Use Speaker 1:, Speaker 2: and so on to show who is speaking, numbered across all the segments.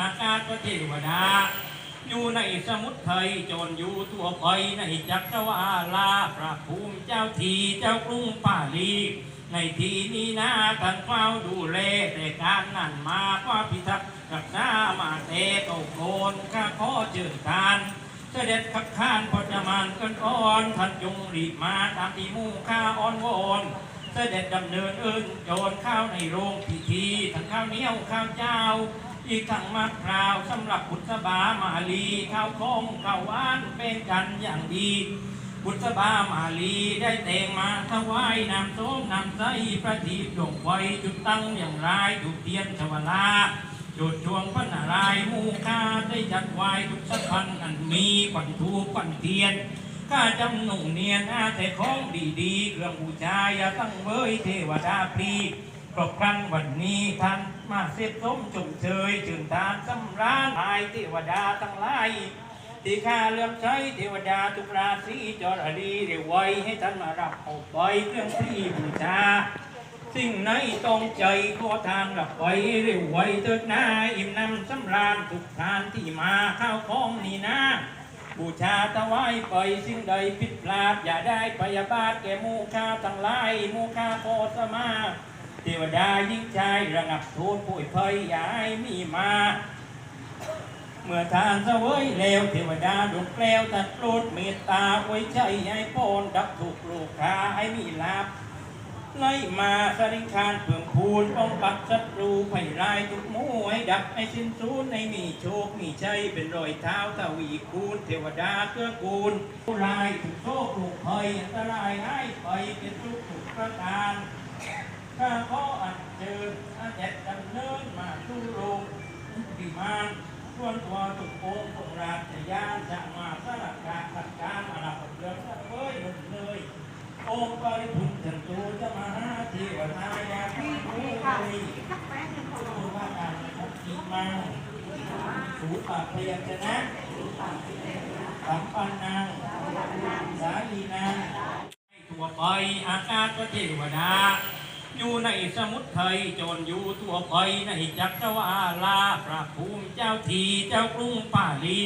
Speaker 1: อากาศก็เทวดา อยู่ในสมุทรไทยจนอยู่ทั่วไปในจักรวาลาพระภูมิเจ้าทีเจ้ากรุงป่าลีในที่นี้นะท่านเฝ้าดูแลแต่การนั่นมาว่าพิทักษ์รักษามาเตโตโกนข้าขอเจิญทานเสด็จขับข้านพจมานกันอ่อนท่านจงรีบมาตามที่มู่ข้าอ้อนวอนเสด็จดำเนินเอินโจรข้าวในโรงพิธีทั้งข้าวเหนียวข้าวเจ้า อีกทั้งมะพร้าวสำหรับบุษบามาลีข้าวคงข้าวหวานเป็นกันอย่างดี บุษบามาลีได้แต่งมาถวายน้ำส้มน้ำใสประทีปดวงไฟจุดตั้งอย่างไรจุดเทียนชวลาจุดชวงพระนารายณ์หมูคาได้จัดไว้ทุกสัพันอันมีควันทูปควันเทียนข้าจำหนุ่งเนียนอาแต่ของดีๆเครื่องบูชาอย่าตั้งเว้ยเทวดาพรี ครบครั้งวันนี้ท่านมาเสพสมจุมเชยจึงทานสำราญอายเทวดาทั้งหลายที่ข้าเลื่อมใช้เทวดาทุกราศีจรดีเรียไว้ให้ท่านมารับเอาไปเครื่องที่บูชาสิ่งไหนต้องใจขอทานรับไว้เร็วไว้เถิดนาอิ่มนำสำราญทุกทานที่มาข้าวของนี่นะบูชาถวายไปสิ่งใดผิดพลาดอย่าได้พยาบาทแก่มูคาทั้งหลายมูคาโคสมา เทวดายิ่งใจระงับโทษป่วยภัยอย่าให้มีมา เมื่อทานเสวยแล้วเทวดาดวงแกล้วตัดโปรดเมตตาไว้ใจให้พรดับถูกลูกค้าให้มีลาภไล่มาสริงคารเพื่องพูนป้องปัดศัตรูไผ่ร้ายทุกมู่ให้ดับให้สิ้นสูญให้มีโชค มีชัยเป็นรอยเท้าทวีคูณเทวดาเกื้อกูลผู้ร้ายถูกโชคถูกภัยอันตรายให้ไปเป็นทุกข์ถูกประการ ข้าขออัญเชิญอาเจ็ดดำเนินมาสู่โรงพิมานส่วนตัวตุกองค์ของราชยานจะมาสลักการสักการอาณาเรืองสักเว้ยหมเลยองค์ปริพุทธจันตูจะมาหาเทวทายาที่ผู้เลยผู้ว่าการทักษิมาสูปะพยัญชนะสัมปันนังสาลีนังทั่วไปอากาศก็เทวดา อยู่ในสมุทรไทยจนอยู่ทั่วไปในจักรวาลาพระภูมิเจ้าทีเจ้ากรุงป่าลี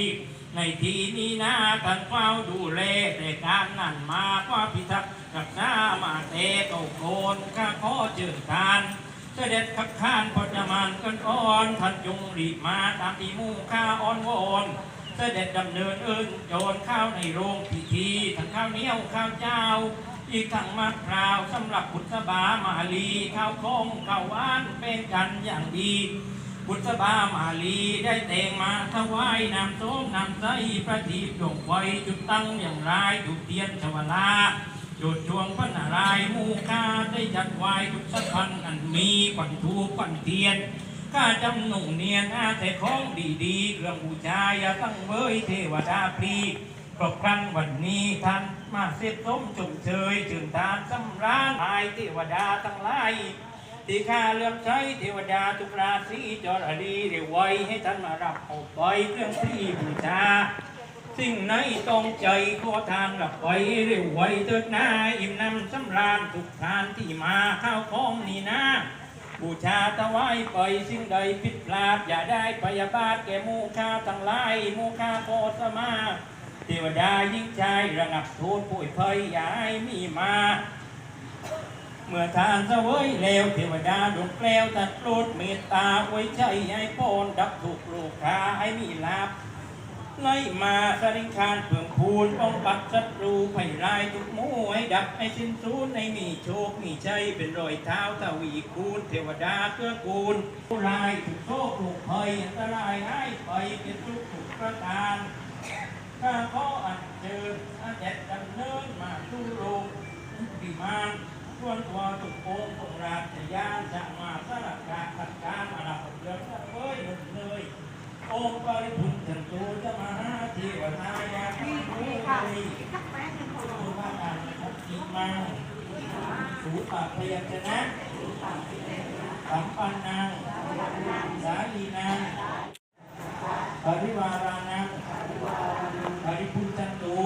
Speaker 1: ในที่นี้นะท่านเฝ้าดูแลแต่การนั่นมาว่าพิทักษ์รักษามาเตโตโกนข้าขอเจิญทานเสด็จขับข้านพจมานกันอ่อนท่านจงรีบมาตามที่มู่ข้าอ้อนวอนเสด็จดำเนินเอินโจรข้าวในโรงพิธีทั้งข้าวเหนียวข้าวเจ้า อีกทั้งมะพร้าวสำหรับบุษบามาลีข้าวคงข้าวหวานเป็นกันอย่างดี บุษบามาลีได้แต่งมาถวายน้ำส้มน้ำใสประทีปดวงไฟจุดตั้งอย่างไรจุดเทียนชวลาจุดชวงพระนารายณ์มูคาได้จัดไว้ทุกสักพันอันมีควันทูปควันเทียนข้าจำหนุ่งเนียนอาแต่ของดีๆเครื่องบูชายาตั้งเว้ยเทวดาพรี ครบครั้งวันนี้ท่านมาเสพสมจุมเชยจึงทานสำราญอายเทวดาทั้งหลายที่ข้าเลื่อมใช้เทวดาทุกราศีจรดีเรียไว้ให้ท่านมารับเอาไปเครื่องที่บูชาสิ่งไหนต้องใจขอทานรับไว้เร็วไว้เถิดนาอิ่มนำสำราญทุกทานที่มาข้าวของนี่นะบูชาถวายไปสิ่งใดผิดพลาดอย่าได้พยาบาทแก่มูคาทั้งหลายมูคาโคสมา เทวดายิ่งใจระงับโทษป่วยภัยยาให้มีมา เมื่อทานเสวยแล้วเทวดาดวงแกล้วตัดโปรดเมตตาไว้ใจให้พรดับถูกลูกค้าให้มีลาภไล่มาสริงคารเพื่องพูนป้องปัดศัตรูไผ่ร้ายทุกมู่ให้ดับให้สิ้นสูญให้มีโชค มีชัยเป็นรอยเท้าทวีคูณเทวดาเกื้อกูลผู้ร้ายถูกโชคถูกภัยอันตรายให้ไปเป็นทุกข์ถูกประการ ข้าขออัญเชิญอาเจ็ดดำเนินมาสู่โรงพิมานส่วนตัวตุกองค์ของราชยานจะมาสลักการสักการอาณาเรืองสักเว้ยหมดเลยองค์ปริพุทธจันตูจะมาหาเทวทายาที่ผู้เลยผู้ว่าการทักษิมาสูปะพยัญชนะสัมปันนังสาลีนังปริวารานัง ปริพุทธจันตุ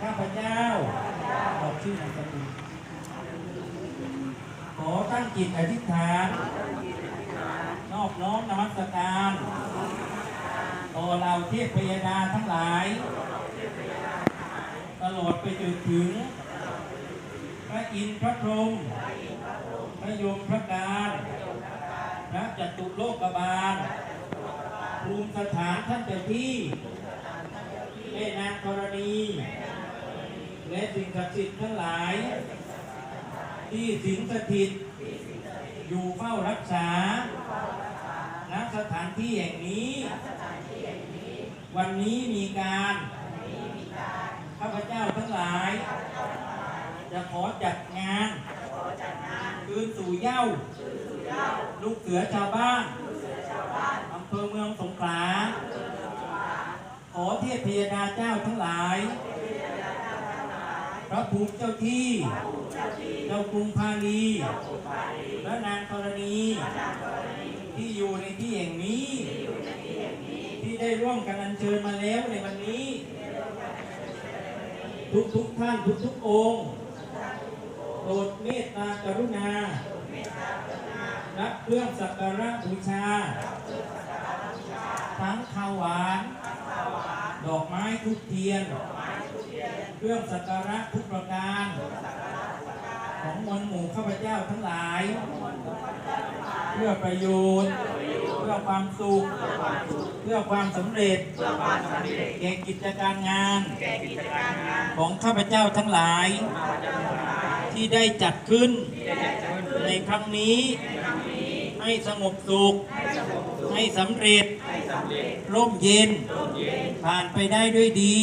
Speaker 1: ข้าพเจ้าบอก ชื่อนามสกุลขอตั้งจิตอธิษฐาน นอบน้อมนมัสการต่อเราเทพพยดาทั้งหลาย ตลอดไปจนถึง พระอินทร์พระพรหมพระยมพระการ พระจตุโลกบาลภูมิสถานท่านเจ้าที่แม่นางธรณี และสิ่งศักดิ์สิทธิ์ทั้งหลาย ที่สิงสถิต อยู่เฝ้ารักษาณสถานที่แห่งนี้ วันนี้มีการข้าพเจ้าทั้งหลาย จะขอจัดงาน คืนสู่เหย้า ลูกเสือชาวบ้านอำเภอเมืองสงขลาขอเทพพยดาเจ้าทั้งหลาย พระภูมิเจ้าที่ เจ้ากรุงพาลีพระนางธรณี ที่อยู่ในที่แห่งนี้ ที่ได้ร่วมกันอัญเชิญมาแล้วในวันนี้ ทุกทุกๆท่านทุกทุกๆองค์โปรดเมตตากรุณารับเครื่องสักการะบูชา ทั้งข้าวหวาน ดอกไม้ทุกเทียน เครื่องสักการะทุกประการ ของมวลหมู่ข้าพเจ้าทั้งหลาย เพื่อประโยชน์เพื่อความสุข เพื่อความสำเร็จแก่กิจการงาน ของข้าพเจ้าทั้งหลาย ที่ได้จัดขึ้น ในครั้งนี้ให้สงบสุข ให้สำเร็จ ร่มเย็น ผ่านไปได้ด้วยดี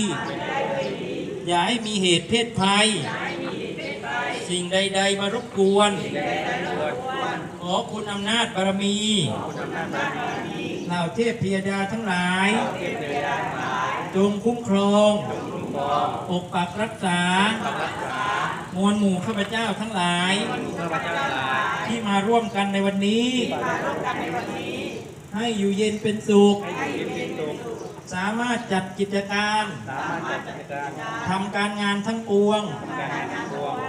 Speaker 1: อย่าให้มีเหตุเพศภัย สิ่งใด ๆ มารบกวน ขอคุณอำนาจบารมีเหล่าเทพพิยดาทั้งหลาย จงคุ้มครองปกปักรักษามวลหมู่ข้าพเจ้าทั้งหลาย ที่มาร่วมกันในวันนี้ ให้อยู่เย็นเป็นสุข สามารถจัดกิจการทำการงานทั้งปวง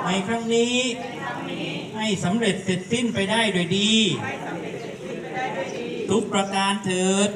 Speaker 1: ในครั้งนี้ ให้สำเร็จเสร็จสิ้นไปได้โดยดี ทุกประการเถิด